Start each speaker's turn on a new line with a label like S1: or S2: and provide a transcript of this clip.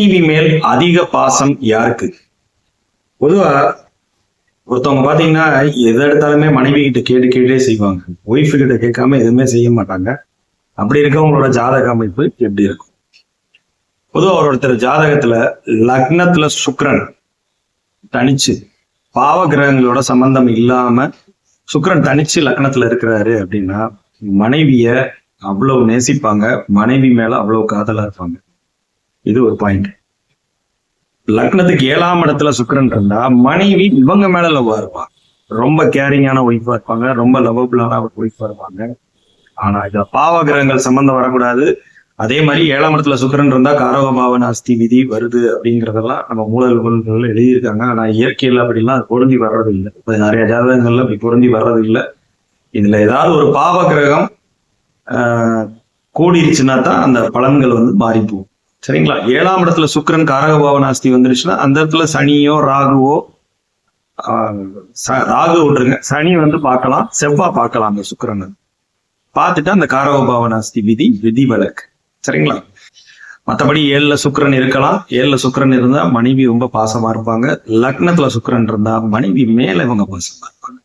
S1: TV மேல் அதிக பாசம் யாருக்கு? பொதுவா ஒருத்தவங்க பாத்தீங்கன்னா எதை எடுத்தாலுமே மனைவி கிட்ட கேட்டு கேட்டே செய்வாங்க. ஒய்ஃபு கிட்ட கேட்காம எதுவுமே செய்ய மாட்டாங்க. அப்படி இருக்கவங்களோட ஜாதக அமைப்பு எப்படி இருக்கும்? பொதுவா ஒருத்தர் ஜாதகத்துல லக்னத்துல சுக்ரன் தனிச்சு பாவ கிரகங்களோட சம்பந்தம் இல்லாம சுக்ரன் தனிச்சு லக்னத்துல இருக்கிறாரு அப்படின்னா மனைவிய அவ்வளவு நேசிப்பாங்க மனைவி மேல அவ்வளவு காதலா இருப்பாங்க. இது ஒரு பாயிண்ட் லக்னத்துக்கு ஏழாம் இடத்துல சுக்கிரன் இருந்தா மனைவி இவங்க மேல லவ்வா இருப்பாங்க ரொம்ப கேரிங்கான ஒய்ஃபா இருப்பாங்க ரொம்ப லவபிளான ஒய்ஃபா இருப்பாங்க. ஆனா இத பாவ கிரகங்கள் சம்பந்தம் வரக்கூடாது. அதே மாதிரி ஏழாம் இடத்துல சுக்கிரன் இருந்தா காரக பாவன அஸ்தி விதி வருது அப்படிங்கறதெல்லாம் நம்ம மூலங்கள் எழுதியிருக்காங்க. ஆனா இயற்கையில அப்படிலாம் அது பொருந்தி வர்றது இல்லை நிறைய ஜாதகங்கள்ல அப்படி பொருந்தி வர்றது இல்லை இதுல ஏதாவது ஒரு பாவ கிரகம் ஆஹ், கூடிருச்சுன்னா தான் அந்த பலன்கள் வந்து மாறி போகும் சரிங்களா? ஏழாம் இடத்துல சுக்கிரன் காரக பாவனாஸ்தி வந்துருச்சுன்னா அந்த இடத்துல சனியோ ராகுவோ ஆஹ், ச- ராகு விட்டுருங்க. சனி வந்து பார்க்கலாம் செவ்வாய் பார்க்கலாம் அந்த சுக்கரன். பார்த்துட்டு அந்த காரக பாவனாஸ்தி விதி விதி விலக்கு சரிங்களா? மற்றபடி ஏழுல சுக்கிரன் இருக்கலாம். ஏழுல சுக்கரன் இருந்தா மனைவி ரொம்ப பாசமா இருப்பாங்க. லக்னத்துல சுக்கிரன் இருந்தா மனைவி மேல இவங்க பாசமா இருப்பாங்க.